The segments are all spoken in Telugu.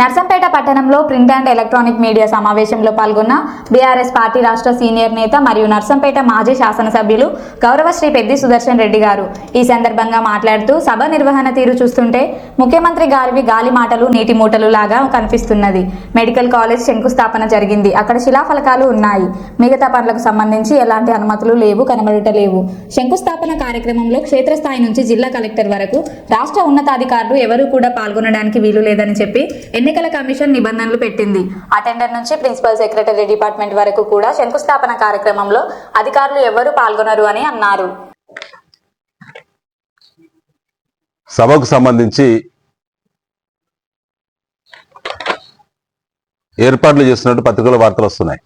నర్సంపేట పట్టణంలో ప్రింట్ అండ్ ఎలక్ట్రానిక్ మీడియా సమావేశంలో పాల్గొన్న బీఆర్ఎస్ పార్టీ రాష్ట్ర సీనియర్ నేత మరియు నర్సంపేట మాజీ శాసనసభ్యులు గౌరవ శ్రీ పెద్ది సుదర్శన్ రెడ్డి గారు. ఈ సందర్భంగా మాట్లాడుతూ సభ నిర్వహణ తీరు చూస్తుంటే ముఖ్యమంత్రి గారివి గాలి మాటలు నీటి మూటలు లాగా కనిపిస్తున్నది. మెడికల్ కాలేజ్ శంకుస్థాపన జరిగింది. అక్కడ శిలాఫలకాలు ఉన్నాయి. మిగతా పనులకు సంబంధించి ఎలాంటి అనుమతులు లేవు కనబడటలేవు. శంకుస్థాపన కార్యక్రమంలో క్షేత్రస్థాయి నుంచి జిల్లా కలెక్టర్ వరకు రాష్ట్ర ఉన్నతాధికారులు ఎవరూ కూడా పాల్గొనడానికి వీలు లేదని చెప్పి ఎన్నికల కమిషన్ నిబంధనలు పెట్టింది. అటెండర్ నుంచి ప్రిన్సిపల్ సెక్రటరీ డిపార్ట్మెంట్ వరకు కూడా శంకుస్థాపన కార్యక్రమంలో అధికారులు ఎవరూ పాల్గొనరు అని అన్నారు. సభకు సంబంధించి ఏర్పాట్లు చేస్తున్నట్టు పత్రికల వార్తలు వస్తున్నాయి.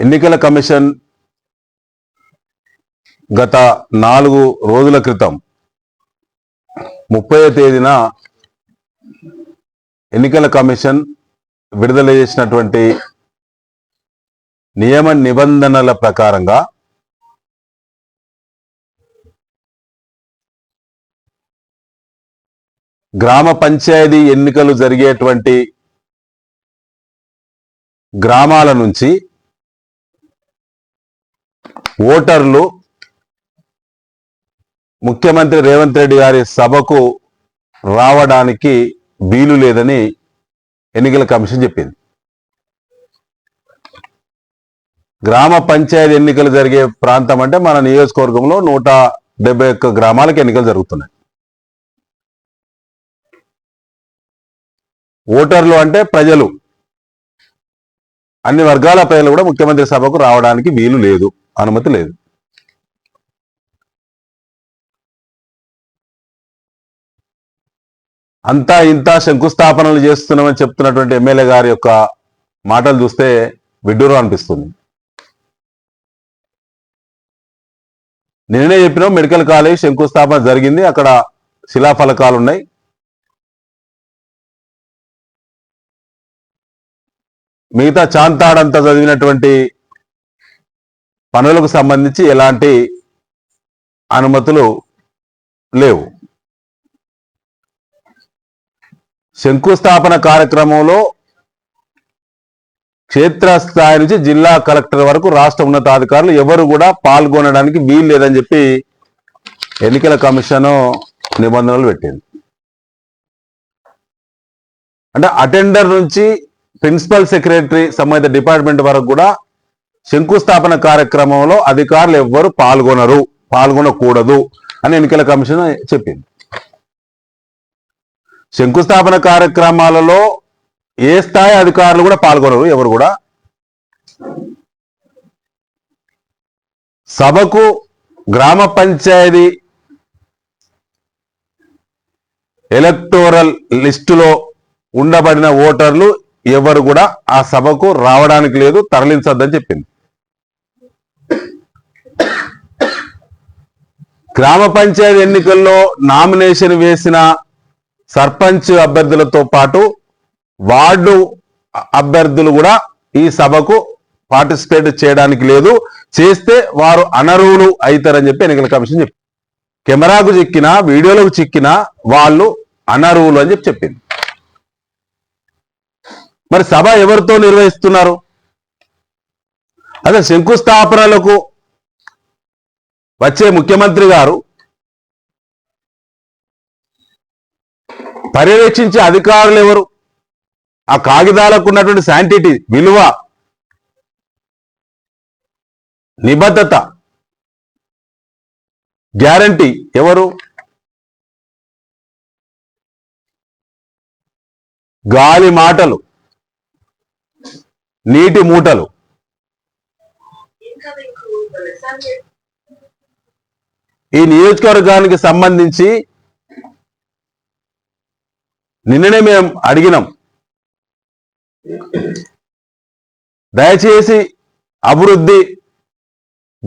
ఎన్నికల కమిషన్ గత నాలుగు రోజుల క్రితం ముప్పై తేదీన ఎన్నికల కమిషన్ విడుదల చేసినటువంటి నియమ నిబంధనల ప్రకారంగా గ్రామ పంచాయతీ ఎన్నికలు జరిగేటువంటి గ్రామాల నుంచి ఓటర్లు ముఖ్యమంత్రి రేవంత్ రెడ్డి గారి సభకు రావడానికి వీలు లేదని ఎన్నికల కమిషన్ చెప్పింది. గ్రామ పంచాయతీ ఎన్నికలు జరిగే ప్రాంతం అంటే మన నియోజకవర్గంలో నూట డెబ్బై ఒక్క గ్రామాలకు ఎన్నికలు జరుగుతున్నాయి. ఓటర్లు అంటే ప్రజలు. అన్ని వర్గాల ప్రజలు కూడా ముఖ్యమంత్రి సభకు రావడానికి వీలు లేదు అనుమతి లేదు. అంతా ఇంత శంకుస్థాపనలు చేస్తున్నామని చెప్తున్నటువంటి ఎమ్మెల్యే గారి యొక్క మాటలు చూస్తే విడ్డూరం అనిపిస్తుంది. నిన్ననే చెప్పినాం మెడికల్ కాలేజ్ శంకుస్థాపన జరిగింది అక్కడ శిలాఫలకాలు ఉన్నాయి. మిగతా చాంతాడంతా చదివినటువంటి పనులకు సంబంధించి ఎలాంటి అనుమతులు లేవు. శంకుస్థాపన కార్యక్రమంలో క్షేత్రస్థాయి నుంచి జిల్లా కలెక్టర్ వరకు రాష్ట్ర ఉన్నతాధికారులు ఎవరు కూడా పాల్గొనడానికి వీలు లేదని చెప్పి ఎన్నికల కమిషన్ నిబంధనలు పెట్టింది. అంటే అటెండర్ నుంచి ప్రిన్సిపల్ సెక్రటరీ సంబంధిత డిపార్ట్మెంట్ వరకు కూడా శంకుస్థాపన కార్యక్రమంలో అధికారులు ఎవ్వరు పాల్గొనరు పాల్గొనకూడదు అని ఎన్నికల కమిషన్ చెప్పింది. శంకుస్థాపన కార్యక్రమాలలో ఏ స్థాయి అధికారులు కూడా పాల్గొనరు ఎవరు కూడా. సభకు గ్రామ పంచాయతీ ఎలక్టోరల్ లిస్టులో ఉండబడిన ఓటర్లు ఎవరు కూడా ఆ సభకు రావడానికి లేదు తరలించొద్దని చెప్పింది. గ్రామ పంచాయతీ ఎన్నికల్లో నామినేషన్ వేసిన సర్పంచ్ అభ్యర్థులతో పాటు వార్డు అభ్యర్థులు కూడా ఈ సభకు పార్టిసిపేట్ చేయడానికి లేదు. చేస్తే వారు అనర్హులు అవుతారని చెప్పి ఎన్నికల కమిషన్ చెప్పి కెమెరాకు చిక్కినా వీడియోలకు చిక్కినా వాళ్ళు అనర్హులు అని చెప్పి చెప్పింది. మరి సభ ఎవరితో నిర్వహిస్తున్నారు? అదే శంకుస్థాపనలకు వచ్చే ముఖ్యమంత్రి గారు పర్యవేక్షించే అధికారులు ఎవరు? ఆ కాగితాలకు ఉన్నటువంటి శాంటిటీ విలువ నిబద్ధత గ్యారంటీ ఎవరు? గాలి మాటలు నీటి మూటలు. ఈ నియోజకవర్గానికి సంబంధించి నిన్ననే మేము అడిగినాం. దయచేసి అభివృద్ధి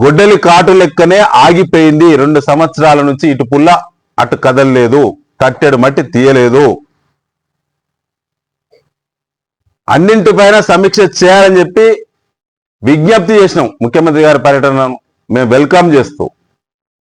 గొడ్డలి కాటు లెక్కనే ఆగిపోయింది. రెండు సంవత్సరాల నుంచి ఇటు పుల్ల అటు కదలలేదు. తట్టెడు మట్టి తీయలేదు. అన్నింటిపైన సమీక్ష చేయాలని చెప్పి విజ్ఞప్తి చేసినాం. ముఖ్యమంత్రి గారి పర్యటన మేము వెల్కమ్ చేస్తూ